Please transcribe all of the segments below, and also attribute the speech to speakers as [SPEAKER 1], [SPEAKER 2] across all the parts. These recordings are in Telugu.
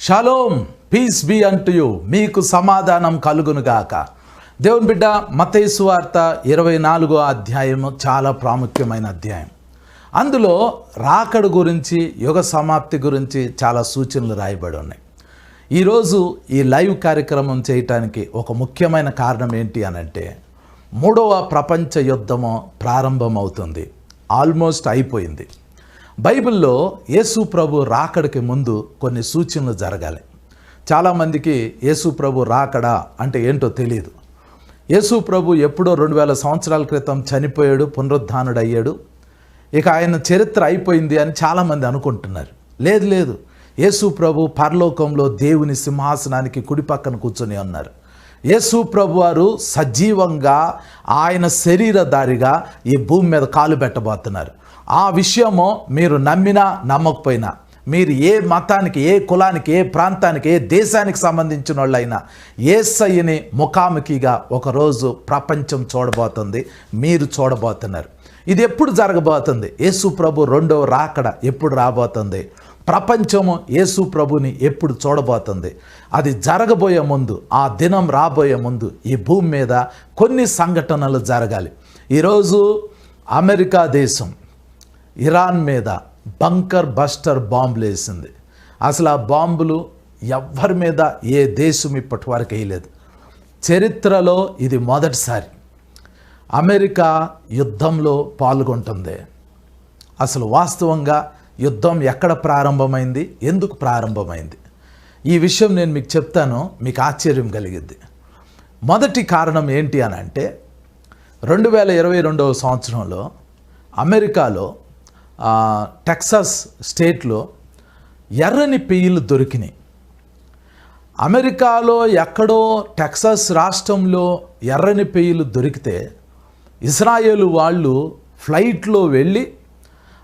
[SPEAKER 1] Shalom peace be unto you మీకు సమాధానం కలుగునుగాక దేవుని బిడ్డ మతేసు వార్త ఇరవై నాలుగో అధ్యాయము చాలా ప్రాముఖ్యమైన అధ్యాయం. అందులో రాకడు గురించి యుగ సమాప్తి గురించి చాలా సూచనలు రాయబడి ఉన్నాయి. ఈరోజు ఈ లైవ్ కార్యక్రమం చేయటానికి ఒక ముఖ్యమైన కారణం ఏంటి అనంటే మూడవ ప్రపంచ యుద్ధము ప్రారంభమవుతుంది. ఆల్మోస్ట్ అయిపోయింది. బైబిల్లో యేసు ప్రభు రాకడికి ముందు కొన్ని సూచనలు జరగాలి. చాలామందికి యేసు ప్రభు రాకడా అంటే ఏంటో తెలియదు యేసు ప్రభు ఎప్పుడో రెండు వేల సంవత్సరాల క్రితం చనిపోయాడు పునరుద్ధానుడు అయ్యాడు ఇక ఆయన చరిత్ర అయిపోయింది అని చాలామంది అనుకుంటున్నారు. లేదు లేదు. యేసు ప్రభు పరలోకంలో దేవుని సింహాసనానికి కుడి పక్కన కూర్చొని ఉన్నారు. యేసు ప్రభు వారు సజీవంగా ఆయన శరీరధారిగా ఈ భూమి మీద కాలు పెట్టబోతున్నారు. ఆ విషయము మీరు నమ్మినా నమ్మకపోయినా మీరు ఏ మతానికి ఏ కులానికి ఏ ప్రాంతానికి ఏ దేశానికి సంబంధించిన వాళ్ళైనా ఏసయ్యని ముఖాముఖిగా ఒకరోజు ప్రపంచం చూడబోతుంది మీరు చూడబోతున్నారు. ఇది ఎప్పుడు జరగబోతుంది? యేసు ప్రభు రెండవ రాకడ ఎప్పుడు రాబోతుంది? ప్రపంచము యేసు ప్రభుని ఎప్పుడు చూడబోతుంది? అది జరగబోయే ముందు ఆ దినం రాబోయే ముందు ఈ భూమి మీద కొన్ని సంఘటనలు జరగాలి. ఈరోజు అమెరికా దేశం ఇరాన్ మీద బంకర్ బస్టర్ బాంబులు వేసింది. అసలు ఆ బాంబులు ఎవ్వరి మీద ఏ దేశం ఇప్పటి వరకు వేయలేదు. చరిత్రలో ఇది మొదటిసారి. అమెరికా యుద్ధంలో పాల్గొంటుంది. అసలు వాస్తవంగా యుద్ధం ఎక్కడ ప్రారంభమైంది? ఎందుకు ప్రారంభమైంది? ఈ విషయం నేను మీకు చెప్తాను మీకు ఆశ్చర్యం కలిగిద్ది. మొదటి కారణం ఏంటి అని అంటే రెండు వేల ఇరవై రెండవ సంవత్సరంలో అమెరికాలో టెక్సాస్ స్టేట్లో ఎర్రని పెయ్యిలు దొరికినాయి. అమెరికాలో ఎక్కడో టెక్సాస్ రాష్ట్రంలో ఎర్రని పెయ్యిలు దొరికితే ఇస్రాయేల్ వాళ్ళు ఫ్లైట్లో వెళ్ళి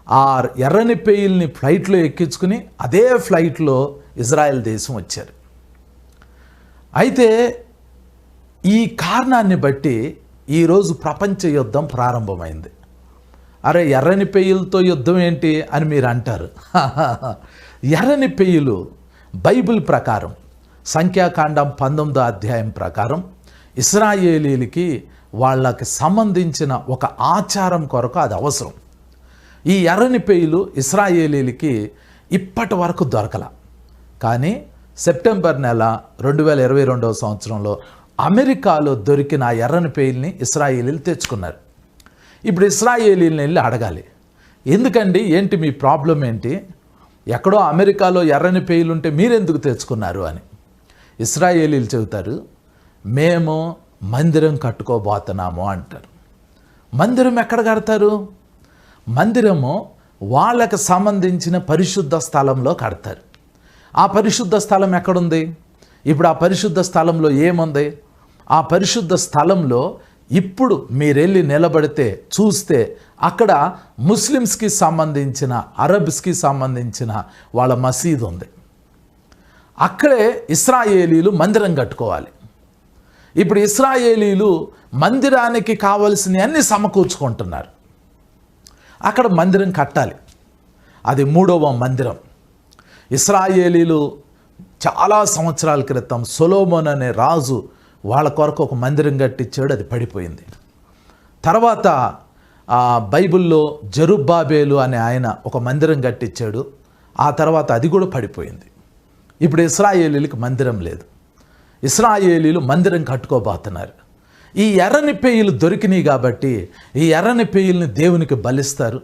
[SPEAKER 1] ఆ ఎర్రని పెయ్యిల్ని ఫ్లైట్లో ఎక్కించుకుని అదే ఫ్లైట్లో ఇజ్రాయెల్ దేశం వచ్చారు. అయితే ఈ కారణాన్ని బట్టి ఈరోజు ప్రపంచ యుద్ధం ప్రారంభమైంది. అరే ఎర్రని పెయ్యలతో యుద్ధం ఏంటి అని మీరు అంటారు. ఎర్రని పెయ్యలు బైబిల్ ప్రకారం సంఖ్యాకాండం పంతొమ్మిదో అధ్యాయం ప్రకారం ఇస్రాయేలీలకి వాళ్ళకి సంబంధించిన ఒక ఆచారం కొరకు అది అవసరం. ఈ ఎర్రని పెయ్యలు ఇస్రాయేలీలకి ఇప్పటి వరకు దొరకల. కానీ సెప్టెంబర్ నెల రెండు వేల ఇరవై రెండవ సంవత్సరంలో అమెరికాలో దొరికిన ఆ ఎర్రని పెయిల్ని ఇస్రాయేలీలు తెచ్చుకున్నారు. ఇప్పుడు ఇస్రాయేలీని వెళ్ళి అడగాలి. ఎందుకండి? ఏంటి మీ ప్రాబ్లం ఏంటి? ఎక్కడో అమెరికాలో ఎర్రని పేయులుంటే మీరెందుకు తెచ్చుకున్నారు అని. ఇస్రాయేలీలు చెబుతారు మేము మందిరం కట్టుకోబోతున్నాము అంటారు. మందిరం ఎక్కడ కడతారు? మందిరము వాళ్ళకు సంబంధించిన పరిశుద్ధ స్థలంలో కడతారు. ఆ పరిశుద్ధ స్థలం ఎక్కడుంది? ఇప్పుడు ఆ పరిశుద్ధ స్థలంలో ఏముంది? ఆ పరిశుద్ధ స్థలంలో ఇప్పుడు మీరెళ్ళి నిలబడితే చూస్తే అక్కడ ముస్లిమ్స్కి సంబంధించిన అరబ్స్కి సంబంధించిన వాళ్ళ మసీదు ఉంది. అక్కడే ఇస్రాయేలీలు మందిరం కట్టుకోవాలి. ఇప్పుడు ఇస్రాయేలీలు మందిరానికి కావలసిన అన్ని సమకూర్చుకుంటున్నారు. అక్కడ మందిరం కట్టాలి. అది మూడవ మందిరం. ఇస్రాయేలీలు చాలా సంవత్సరాల క్రితం సొలోమోన్ అనే రాజు వాళ్ళ కొరకు ఒక మందిరం కట్టించాడు అది పడిపోయింది. తర్వాత ఆ బైబిల్లో జరుబ్బాబేలు అనే ఆయన ఒక మందిరం కట్టించాడు ఆ తర్వాత అది కూడా పడిపోయింది. ఇప్పుడు ఇస్రాయేలీలకు మందిరం లేదు. ఇస్రాయేలీలు మందిరం కట్టుకోబోతున్నారు. ఈ ఎర్రని పేయిలు దొరికినాయి కాబట్టి ఈ ఎర్రని పేయుల్ని దేవునికి బలిస్తారు.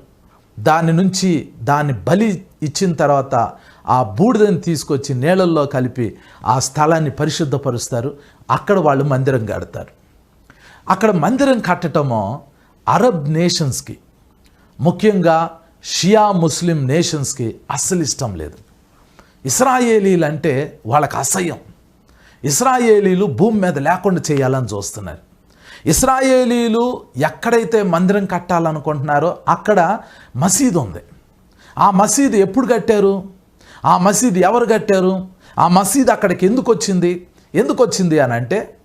[SPEAKER 1] దాని నుంచి దాన్ని బలి ఇచ్చిన తర్వాత ఆ బూడిదని తీసుకొచ్చి నీళ్ళల్లో కలిపి ఆ స్థలాన్ని పరిశుద్ధపరుస్తారు. అక్కడ వాళ్ళు మందిరం కడతారు. అక్కడ మందిరం కట్టటమో అరబ్ నేషన్స్కి ముఖ్యంగా షియా ముస్లిం నేషన్స్కి అస్సలు ఇష్టం లేదు. ఇస్రాయేలీలు అంటే వాళ్ళకి అసహ్యం. ఇస్రాయేలీలు భూమి మీద లేకుండా చేయాలని చూస్తున్నారు. ఇస్రాయేలీలు ఎక్కడైతే మందిరం కట్టాలనుకుంటున్నారో అక్కడ మసీదు ఉంది. ఆ మసీదు ఎప్పుడు కట్టారు? ఆ మసీదు ఎవరు కట్టారు? ఆ మసీదు అక్కడికి ఎందుకు వచ్చింది? ఎందుకు వచ్చింది అని అంటే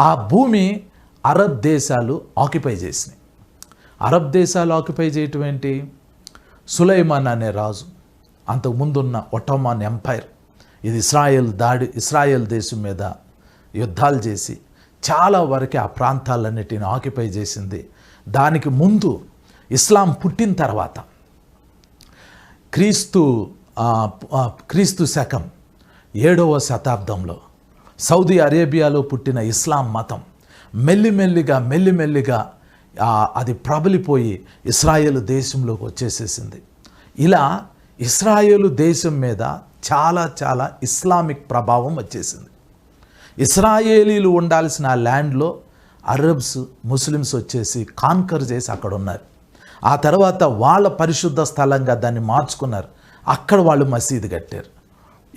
[SPEAKER 1] ఆ భూమి అరబ్ దేశాలు ఆక్యుపై చేసినాయి. అరబ్ దేశాలు ఆక్యుపై చేయటం ఏంటి? సులైమాన్ అనే రాజు అంతకుముందున్న ఒటోమాన్ ఎంపైర్ ఇది ఇస్రాయెల్ దాడి ఇస్రాయెల్ దేశం మీద యుద్ధాలు చేసి చాలా వరకు ఆ ప్రాంతాలన్నిటిని ఆక్యుపై చేసింది. దానికి ముందు ఇస్లాం పుట్టిన తర్వాత క్రీస్తు క్రీస్తు శకం ఏడవ శతాబ్దంలో సౌదీ అరేబియాలో పుట్టిన ఇస్లాం మతం మెల్లిమెల్లిగా మెల్లిమెల్లిగా అది ప్రబలిపోయి ఇస్రాయేల్ దేశంలోకి వచ్చేసేసింది. ఇలా ఇస్రాయేలు దేశం మీద చాలా చాలా ఇస్లామిక్ ప్రభావం వచ్చేసింది. ఇస్రాయేలీలు ఉండాల్సిన ఆ ల్యాండ్లో అరబ్స్ ముస్లిమ్స్ వచ్చేసి కాన్కర్ చేసి అక్కడ ఉన్నారు ఆ తర్వాత వాళ్ళ పరిశుద్ధ స్థలంగా దాన్ని మార్చుకున్నారు. అక్కడ వాళ్ళు మసీదు కట్టారు.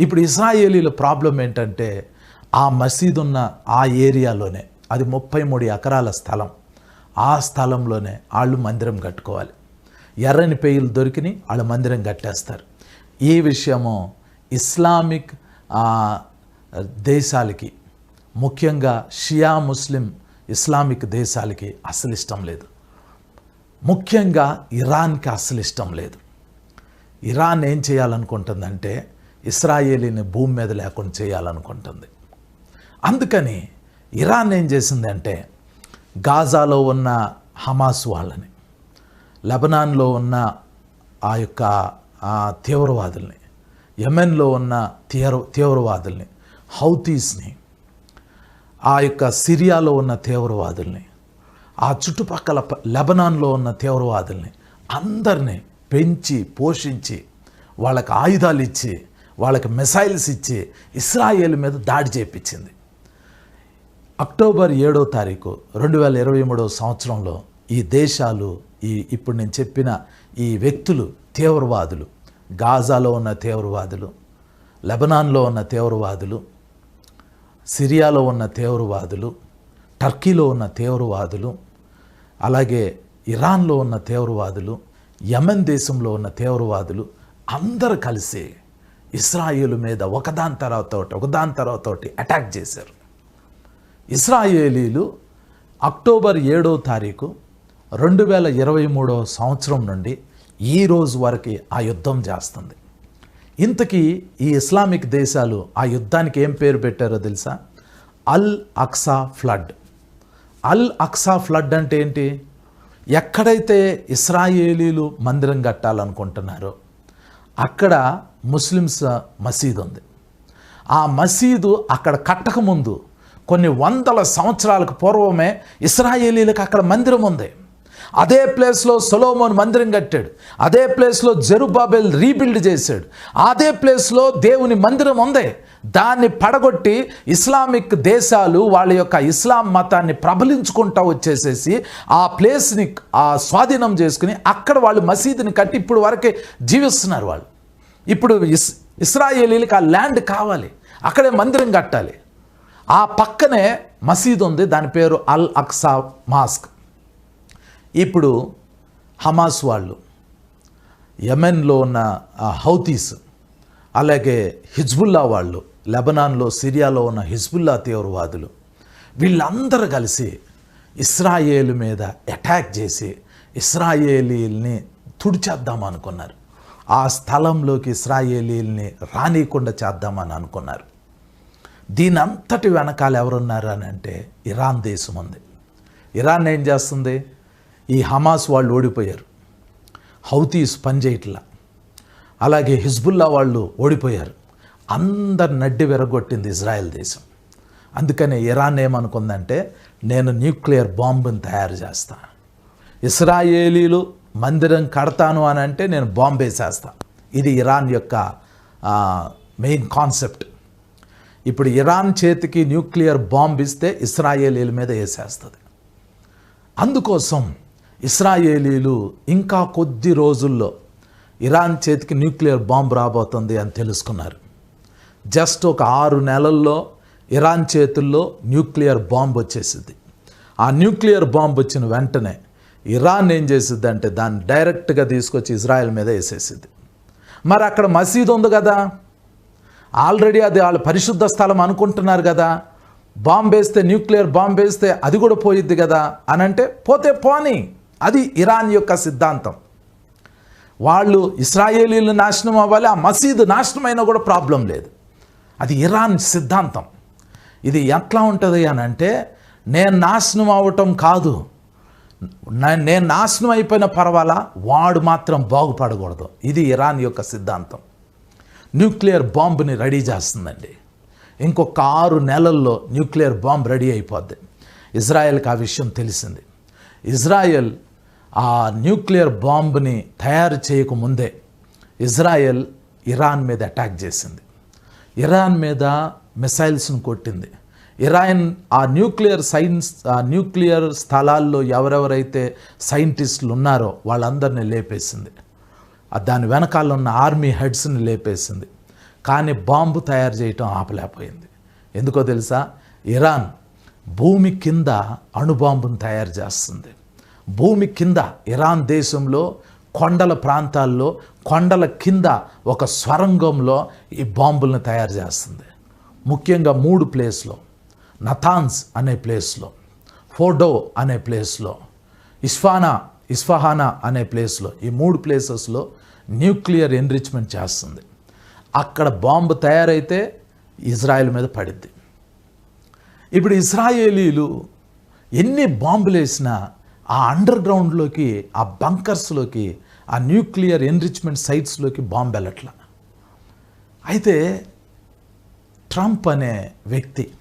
[SPEAKER 1] ఇప్పుడు ఇస్రాయేలీల ప్రాబ్లం ఏంటంటే ఆ మసీదు ఉన్న ఆ ఏరియాలోనే అది ముప్పై మూడు ఎకరాల స్థలం. ఆ స్థలంలోనే వాళ్ళు మందిరం కట్టుకోవాలి. ఎర్రని పేయిలు దొరికిని వాళ్ళు మందిరం కట్టేస్తారు. ఈ విషయము ఇస్లామిక్ దేశాలకి ముఖ్యంగా షియా ముస్లిం ఇస్లామిక్ దేశాలకి అసలు ఇష్టం లేదు. ముఖ్యంగా ఇరాన్కి అస్సలు ఇష్టం లేదు. ఇరాన్ ఏం చేయాలనుకుంటుందంటే ఇస్రాయేలీని భూమి మీద లేకుండా చేయాలనుకుంటుంది. అందుకని ఇరాన్ ఏం చేసిందంటే గాజాలో ఉన్న హమాస్ వాళ్ళని లెబనాన్లో ఉన్న ఆ యొక్క తీవ్రవాదుల్ని యెమెన్లో ఉన్న తీవ్ర తీవ్రవాదుల్ని హౌతీస్ని ఆ యొక్క సిరియాలో ఉన్న తీవ్రవాదుల్ని ఆ చుట్టుపక్కల లెబనాన్లో ఉన్న తీవ్రవాదుల్ని అందరినీ పెంచి పోషించి వాళ్ళకి ఆయుధాలు ఇచ్చి వాళ్ళకి మిసైల్స్ ఇచ్చి ఇస్రాయేల్ మీద దాడి చేపించింది. అక్టోబర్ ఏడో తారీఖు రెండు వేల ఇరవై మూడో సంవత్సరంలో ఈ దేశాలు ఈ ఇప్పుడు నేను చెప్పిన ఈ వ్యక్తులు తీవ్రవాదులు గాజాలో ఉన్న తీవ్రవాదులు లెబనాన్లో ఉన్న తీవ్రవాదులు సిరియాలో ఉన్న తీవ్రవాదులు టర్కీలో ఉన్న తీవ్రవాదులు అలాగే ఇరాన్లో ఉన్న తీవ్రవాదులు యమన్ దేశంలో ఉన్న తీవ్రవాదులు అందరు కలిసి ఇస్రాయేలు మీద ఒకదాని తర్వాత ఒకటి ఒకదాని తర్వాత ఒకటి అటాక్ చేశారు. ఇస్రాయేలీలు అక్టోబర్ ఏడో తారీఖు రెండు వేల ఇరవై మూడో సంవత్సరం నుండి ఈ రోజు వరకు ఆ యుద్ధం చేస్తుంది. ఇంతకీ ఈ ఇస్లామిక్ దేశాలు ఆ యుద్ధానికి ఏం పేరు పెట్టారో తెలుసా? Al Aqsa flood. Al Aqsa flood అంటే ఏంటి? ఎక్కడైతే ఇస్రాయేలీలు మందిరం కట్టాలనుకుంటున్నారో అక్కడ ముస్లిమ్స్ మసీదు ఉంది. ఆ మసీదు అక్కడ కట్టకముందు కొన్ని వందల సంవత్సరాలకు పూర్వమే ఇస్రాయేలీలకు అక్కడ మందిరం ఉంది. అదే ప్లేస్లో సొలోమోన్ మందిరం కట్టాడు. అదే ప్లేస్లో జెరుబాబెల్ రీబిల్డ్ చేశాడు. అదే ప్లేస్లో దేవుని మందిరం ఉంది. దాన్ని పడగొట్టి ఇస్లామిక్ దేశాలు వాళ్ళ యొక్క ఇస్లాం మతాన్ని ప్రబలించుకుంటా వచ్చేసేసి ఆ ప్లేస్ని ఆ స్వాధీనం చేసుకుని అక్కడ వాళ్ళు మసీదుని కట్టి ఇప్పుడు వరకే జీవిస్తున్నారు వాళ్ళు. ఇప్పుడు ఇస్ ఇస్రాయేలీలకు ఆ ల్యాండ్ కావాలి. అక్కడే మందిరం కట్టాలి. ఆ పక్కనే మసీదు ఉంది. దాని పేరు అల్ అక్సా మాస్క్. ఇప్పుడు హమాస్ వాళ్ళు యమెన్లో ఉన్న ఆ హౌతీస్ అలాగే హిజ్బుల్లా వాళ్ళు లెబనాన్లో సిరియాలో ఉన్న హిజ్బుల్లా తీవ్రవాదులు వీళ్ళందరూ కలిసి ఇస్రాయేలు మీద అటాక్ చేసి ఇస్రాయేలీల్ని తుడిచేద్దాం అనుకున్నారు. ఆ స్థలంలోకి ఇస్రాయేలీల్ని రానియకుండా చేద్దామని అనుకున్నారు. దీని అంతటి వెనకాల ఎవరున్నారు అని అంటే ఇరాన్ దేశం ఉంది. ఇరాన్ ఏం చేస్తుంది? ఈ హమాస్ వాళ్ళు ఓడిపోయారు. హౌతీస్ పనిచేయట్లా అలాగే హిజ్బుల్లా వాళ్ళు ఓడిపోయారు. అందరు నడ్డి విరగొట్టింది ఇజ్రాయెల్ దేశం. అందుకనే ఇరాన్ ఏమనుకుందంటే నేను న్యూక్లియర్ బాంబుని తయారు చేస్తా. ఇస్రాయేలీలు మందిరం కడతాను అని అంటే నేను బాంబు వేసేస్తా ఇది ఇరాన్ యొక్క మెయిన్ కాన్సెప్ట్. ఇప్పుడు ఇరాన్ చేతికి న్యూక్లియర్ బాంబ్ ఇస్తే ఇస్రాయేలీల మీద వేసేస్తుంది. అందుకోసం ఇస్రాయేలీలు ఇంకా కొద్ది రోజుల్లో ఇరాన్ చేతికి న్యూక్లియర్ బాంబు రాబోతుంది అని తెలుసుకున్నారు. జస్ట్ ఒక ఆరు నెలల్లో ఇరాన్ చేతుల్లో న్యూక్లియర్ బాంబు వచ్చేసింది. ఆ న్యూక్లియర్ బాంబు వచ్చిన వెంటనే ఇరాన్ ఏం చేసిద్ది అంటే దాన్ని డైరెక్ట్గా తీసుకొచ్చి ఇజ్రాయెల్ మీద వేసేసింది. మరి అక్కడ మసీదు ఉంది కదా. ఆల్రెడీ అది వాళ్ళ పరిశుద్ధ స్థలం అనుకుంటున్నారు కదా. బాంబేస్తే న్యూక్లియర్ బాంబేస్తే అది కూడా పోయిద్ది కదా అని అంటే పోతే పోనీ. అది ఇరాన్ యొక్క సిద్ధాంతం. వాళ్ళు ఇస్రాయేలీలు నాశనం అవ్వాలి ఆ మసీదు నాశనం అయినా కూడా ప్రాబ్లం లేదు. అది ఇరాన్ సిద్ధాంతం. ఇది ఎట్లా ఉంటుంది అని అంటే నేను నాశనం అవ్వటం కాదు. నేను నాశనం అయిపోయిన పర్వాలా వాడు మాత్రం బాగుపడకూడదు. ఇది ఇరాన్ యొక్క సిద్ధాంతం. న్యూక్లియర్ బాంబుని రెడీ చేస్తుందండి. ఇంకొక ఆరు నెలల్లో న్యూక్లియర్ బాంబు రెడీ అయిపోద్ది. ఇజ్రాయెల్కి ఆ విషయం తెలిసింది. ఇజ్రాయెల్ ఆ న్యూక్లియర్ బాంబుని తయారు చేయకముందే ఇజ్రాయెల్ ఇరాన్ మీద అటాక్ చేసింది. ఇరాన్ మీద మిసైల్స్ను కొట్టింది. ఇరాన్ ఆ న్యూక్లియర్ సైన్స్ ఆ న్యూక్లియర్ స్థలాల్లో ఎవరెవరైతే సైంటిస్టులు ఉన్నారో వాళ్ళందరినీ లేపేసింది. దాని వెనకాల ఉన్న ఆర్మీ హెడ్స్ని లేపేసింది. కానీ బాంబు తయారు చేయటం ఆపలేకపోయింది. ఎందుకో తెలుసా? ఇరాన్ భూమి కింద అణుబాంబును తయారు చేస్తుంది. భూమి కింద ఇరాన్ దేశంలో కొండల ప్రాంతాల్లో కొండల కింద ఒక స్వరంగంలో ఈ బాంబులను తయారు చేస్తుంది. ముఖ్యంగా మూడు ప్లేస్లో నథాన్స్ అనే ప్లేస్లో ఫోడో అనే ప్లేస్లో ఇస్ఫానా ఇస్ఫహానా అనే ప్లేస్లో ఈ మూడు ప్లేసెస్లో న్యూక్లియర్ ఎన్రిచ్మెంట్ చేస్తుంది. అక్కడ బాంబు తయారైతే ఇజ్రాయెల్ మీద పడిద్ది. ఇప్పుడు ఇజ్రాయేలీలు ఎన్ని బాంబులు వేసినా ఆ అండర్ గ్రౌండ్లోకి ఆ బంకర్స్లోకి ఆ న్యూక్లియర్ ఎన్రిచ్మెంట్ సైట్స్లోకి బాంబు వెళ్ళట్ల. అయితే ట్రంప్ అనే వ్యక్తి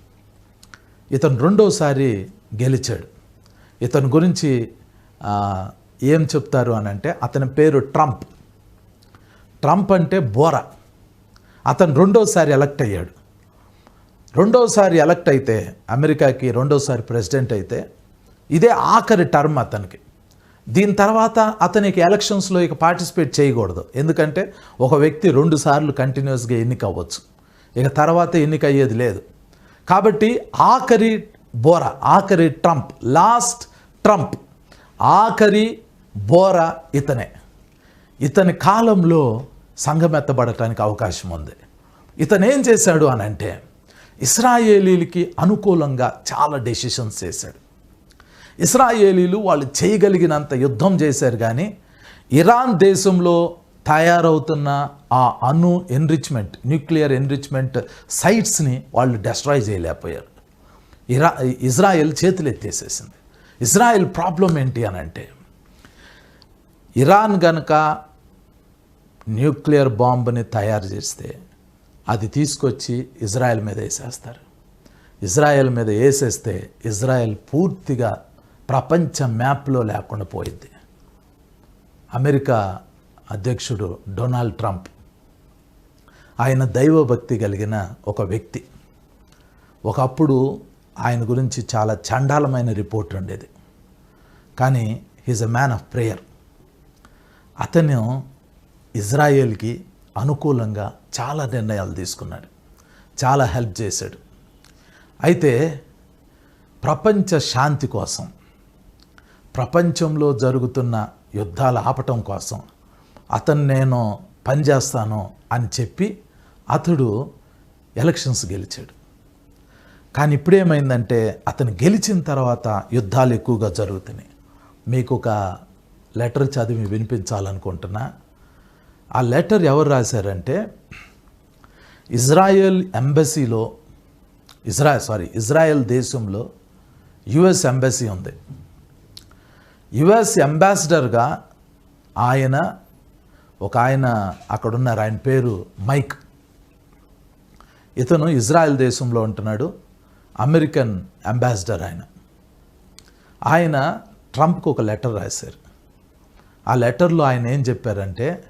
[SPEAKER 1] ఇతను రెండోసారి గెలిచాడు. ఇతని గురించి ఏం చెప్తారు అని అంటే అతని పేరు ట్రంప్ ట్రంప్ అంటే బోర. అతను రెండోసారి ఎలక్ట్ అయ్యాడు. రెండోసారి ఎలక్ట్ అయితే అమెరికాకి రెండోసారి ప్రెసిడెంట్ అయితే ఇదే ఆఖరి టర్మ్ అతనికి. దీని తర్వాత అతనికి ఎలక్షన్స్లో ఇక పార్టిసిపేట్ చేయకూడదు. ఎందుకంటే ఒక వ్యక్తి రెండు సార్లు కంటిన్యూస్గా ఎన్నిక అవ్వచ్చు ఇక తర్వాత ఎన్నిక అయ్యేది లేదు. కాబట్టి ఆఖరి బోర ఆఖరి ట్రంప్ లాస్ట్ ట్రంప్ ఆఖరి బోర ఇతనే. ఇతని కాలంలో సంఘమెత్తబడటానికి అవకాశం ఉంది. ఇతను ఏం చేశాడు అని అంటే ఇస్రాయేలీలకి అనుకూలంగా చాలా డెసిషన్స్ చేశాడు. ఇస్రాయేలీలు వాళ్ళు చేయగలిగినంత యుద్ధం చేశారు కానీ ఇరాన్ దేశంలో తయారవుతున్న ఆ అణు ఎన్రిచ్మెంట్ న్యూక్లియర్ ఎన్రిచ్మెంట్ సైట్స్ని వాళ్ళు డెస్ట్రాయ్ చేయలేకపోయారు. ఇరా ఇజ్రాయెల్ చేతులు ఎత్తేసేసింది. ఇజ్రాయెల్ ప్రాబ్లం ఏంటి అని అంటే ఇరాన్ గనక న్యూక్లియర్ బాంబుని తయారు చేస్తే అది తీసుకొచ్చి ఇజ్రాయెల్ మీద వేసేస్తారు. ఇజ్రాయెల్ మీద వేసేస్తే ఇజ్రాయెల్ పూర్తిగా ప్రపంచ మ్యాప్లో లేకుండా పోయింది. అమెరికా అధ్యక్షుడు డొనాల్డ్ ట్రంప్. ఆయన దైవభక్తి కలిగిన ఒక వ్యక్తి. ఒకప్పుడు ఆయన గురించి చాలా చండాలమైన రిపోర్ట్ ఉండేది. కానీ he's a man of prayer అతను ఇజ్రాయేల్కి అనుకూలంగా చాలా నిర్ణయాలు తీసుకున్నాడు. చాలా హెల్ప్ చేశాడు. అయితే ప్రపంచ శాంతి కోసం ప్రపంచంలో జరుగుతున్న యుద్ధాలు ఆపటం కోసం అతను నేను పనిచేస్తాను అని చెప్పి అతడు ఎలక్షన్స్ గెలిచాడు. కానీ ఇప్పుడేమైందంటే అతను గెలిచిన తర్వాత యుద్ధాలు ఎక్కువగా జరుగుతున్నాయి. మీకు ఒక లెటర్ చదివి వినిపించాలనుకుంటున్నా. ఆ లెటర్ ఎవరు రాశారంటే ఇజ్రాయెల్ ఎంబసీలో ఇజ్రాయెల్ సారీ ఇజ్రాయెల్ దేశంలో యుఎస్ ఎంబసీ ఉంది. యుఎస్ అంబాసిడర్గా ఆయన ఒక ఆయన అక్కడ ఉన్నారు ఆయన పేరు మైక్. ఇతను ఇజ్రాయెల్ దేశంలో ఉంటున్నాడు అమెరికన్ అంబాసిడర్ ఆయన. ఆయన ట్రంప్కు ఒక లెటర్ రాశారు. ఆ లెటర్లో ఆయన ఏం చెప్పారంటే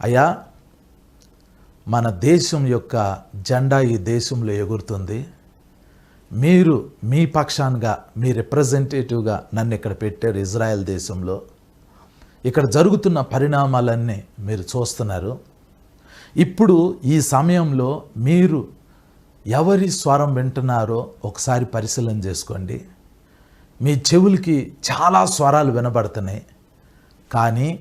[SPEAKER 1] అయ్యా మన దేశం యొక్క జెండా ఈ దేశంలో ఎగురుతుంది మీరు మీ పక్షాన్గా మీ రిప్రజెంటేటివ్గా నన్ను ఇక్కడ పెట్టారు ఇజ్రాయెల్ దేశంలో. ఇక్కడ జరుగుతున్న పరిణామాలన్నీ మీరు చూస్తున్నారు. ఇప్పుడు ఈ సమయంలో మీరు ఎవరి స్వరం వింటున్నారో ఒకసారి పరిశీలన చేసుకోండి. మీ చెవులకి చాలా స్వరాలు వినబడుతున్నాయి. కానీ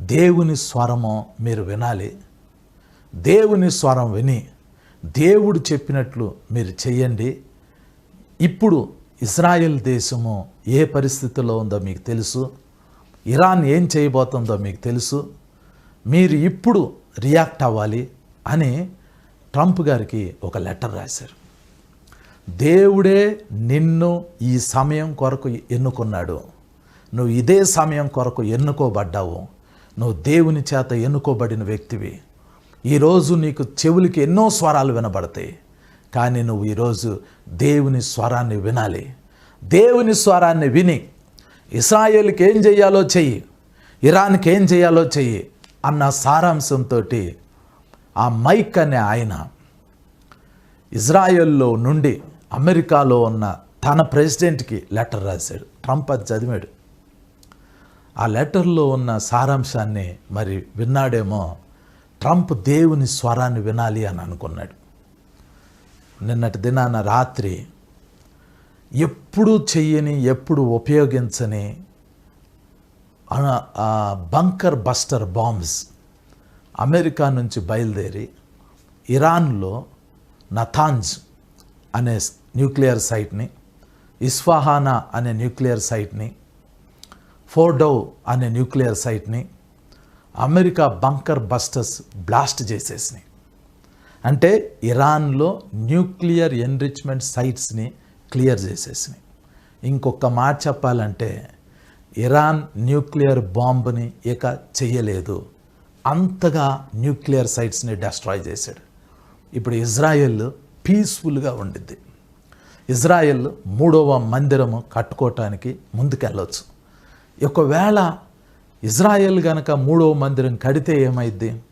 [SPEAKER 1] దేవుని స్వరము మీరు వినాలి. దేవుని స్వరం విని దేవుడు చెప్పినట్లు మీరు చెయ్యండి. ఇప్పుడు ఇజ్రాయెల్ దేశము ఏ పరిస్థితిలో ఉందో మీకు తెలుసు. ఇరాన్ ఏం చేయబోతుందో మీకు తెలుసు. మీరు ఇప్పుడు రియాక్ట్ అవ్వాలి అని ట్రంప్ గారికి ఒక లెటర్ రాశారు. దేవుడే నిన్ను ఈ సమయం కొరకు ఎన్నుకున్నాడు. నువ్వు ఇదే సమయం కొరకు ఎన్నుకోబడ్డావు. నువ్వు దేవుని చేత ఎన్నుకోబడిన వ్యక్తివి. ఈరోజు నీకు చెవులకి ఎన్నో స్వరాలు వినబడతాయి కానీ నువ్వు ఈరోజు దేవుని స్వరాన్ని వినాలి. దేవుని స్వరాన్ని విని ఇస్రాయేల్కి ఏం చేయాలో చెయ్యి ఇరాన్కి ఏం చేయాలో చెయ్యి అన్న సారాంశంతో ఆ మైక్ అనే ఆయన ఇజ్రాయెల్లో నుండి అమెరికాలో ఉన్న తన ప్రెసిడెంట్కి లెటర్ రాశాడు. ట్రంప్ అది చదివాడు. ఆ లెటర్లో ఉన్న సారాంశాన్ని మరి విన్నాడేమో ట్రంప్ దేవుని స్వరాన్ని వినాలి అని అనుకున్నాడు. నిన్నటి దినాన రాత్రి ఎప్పుడు చెయ్యని ఎప్పుడు ఉపయోగించని బంకర్ బస్టర్ బాంబ్స్ అమెరికా నుంచి బయలుదేరి ఇరాన్లో నథాంజ్ అనే న్యూక్లియర్ సైట్ని ఇస్ఫాహానా అనే న్యూక్లియర్ సైట్ని ఫోర్డౌ అనే న్యూక్లియర్ సైట్ని అమెరికా బంకర్ బస్టర్స్ బ్లాస్ట్ చేసేసినాయి. అంటే ఇరాన్లో న్యూక్లియర్ ఎన్రిచ్మెంట్ సైట్స్ని క్లియర్ చేసేసినాయి. ఇంకొక మాట చెప్పాలంటే ఇరాన్ న్యూక్లియర్ బాంబుని ఇక చెయ్యలేదు. అంతగా న్యూక్లియర్ సైట్స్ని డెస్ట్రాయ్ చేశాడు. ఇప్పుడు ఇజ్రాయెల్ పీస్ఫుల్గా ఉండిద్ది. ఇజ్రాయెల్ మూడవ మందిరము కట్టుకోవటానికి ముందుకెళ్ళవచ్చు ఒకవేళ ఇజ్రాయెల్ గనక మూడవ మందిరం కడితే ఏమైద్ది?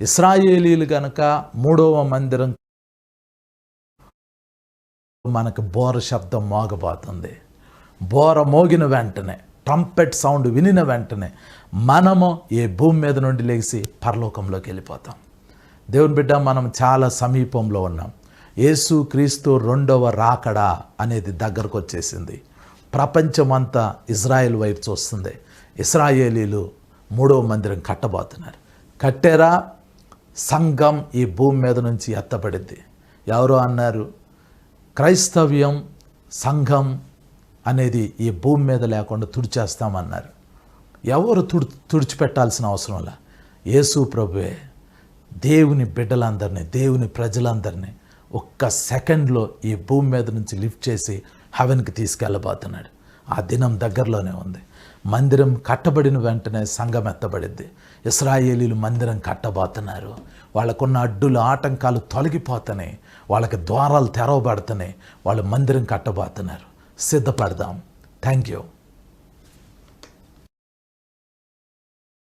[SPEAKER 1] ఇస్రాయేలీలు గనక మూడవ మందిరం మనకు బోర శబ్దం మోగబోతుంది. బోర మోగిన వెంటనే ట్రంపెట్ సౌండ్ వినిన వెంటనే మనము ఏ భూమి మీద నుండి లేచి పరలోకంలోకి వెళ్ళిపోతాం. దేవుని బిడ్డ మనం చాలా సమీపంలో ఉన్నాం. యేసు క్రీస్తు రెండవ రాకడా అనేది దగ్గరకు వచ్చేసింది. ప్రపంచమంతా ఇజ్రాయెల్ వైపు చూస్తుంది. ఇస్రాయేలీలు మూడవ మందిరం కట్టబోతున్నారు. కట్టారా? సంఘం ఈ భూమి మీద నుంచి ఎత్తబడింది. ఎవరో అన్నారు? క్రైస్తవ్యం సంఘం అనేది ఈ భూమి మీద లేకుండా తుడిచేస్తామన్నారు. ఎవరు తుడి తుడిచిపెట్టాల్సిన అవసరం లే. యేసు ప్రభువే దేవుని బిడ్డలందరినీ దేవుని ప్రజలందరినీ ఒక్క సెకండ్లో ఈ భూమి మీద నుంచి లిఫ్ట్ చేసి హెవెన్కి తీసుకెళ్ళబోతున్నాడు. ఆ దినం దగ్గరలోనే ఉంది. మందిరం కట్టబడిన వెంటనే సంఘం ఎత్తబడింది. ఇస్రాయేలీలు మందిరం కట్టబోతున్నారు. వాళ్ళకున్న అడ్డులు ఆటంకాలు తొలగిపోతున్నాయి. వాళ్ళకి ద్వారాలు తెరవబడుతున్నాయి. వాళ్ళు మందిరం కట్టబోతున్నారు. సిద్ధపడదాం. Thank you